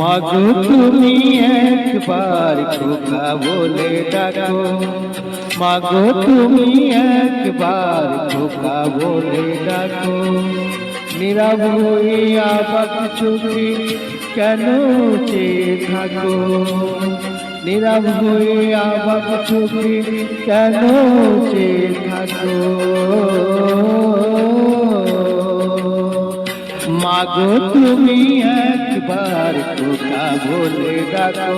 মাগো, তুমি একবার খোকা বলে ডাকো। মাগো, তুমি একবার খোকা বলে ডাকো। নীরব হয়ে আবাক চোখে কেন চেয়ে থাকো? নীরব হয়ে আবাক চোখে কেন চেয়ে থাকো? মাগো তুমি একবার কোথা বলে ডাকো।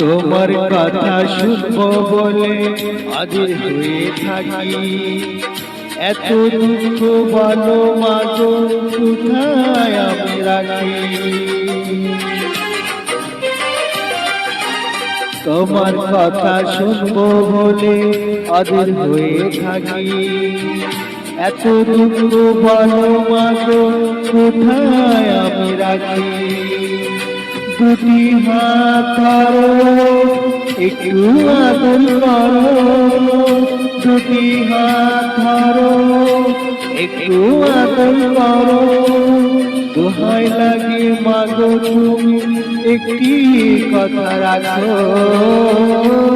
তোমার কথা শুনব বলে হাজির হয়ে থাকি। এত দুঃখ বলো মাগো কোথায় আমি রাখি। তোমার কথা শুনব বলে অধীর হয়ে থাকি। এত দুঃখ বলো মাগো কোথায় আমি রাখি। দুটি করো একটু আদর করো দুটি করো একটু আদর করো, দোহাই লাগে মাগো তুমি, একটি কথা রাখো।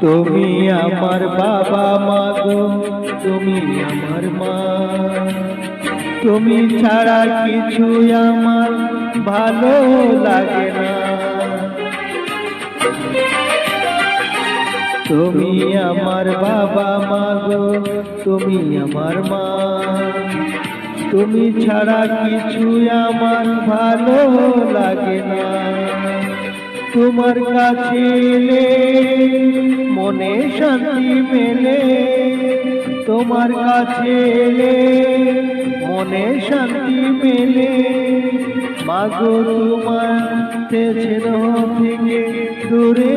তুমি আমার বাবা মা গো তুমি আমার মা। তুমি ছাড়া কিছু আমার ভালো লাগে না। তুমি আমার বাবা মা গো তুমি আমার মা। তুমি ছাড়া কিছু আমার ভালো লাগে না। তোমার কাছে এলে শান্তি মেলে, তোমার কাছে এলে মনে শান্তি মেলে। মাগো, তোমার তেছেন থেকে দূরে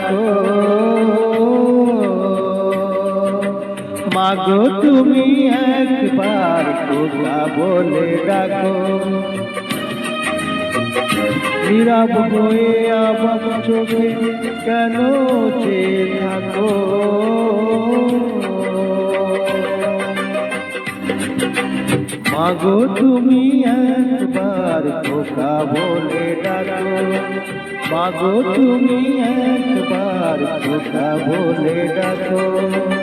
গো। মাগো, তুমি একবার কোথা বলে ডাকো। নীরব হয়ে আবার চোখে কেন চেয়ে থাকো? মাগো, তুমি একবার খোকা বলে ডাকো। মাগো, তুমি একবার খোকা বলে ডাকো।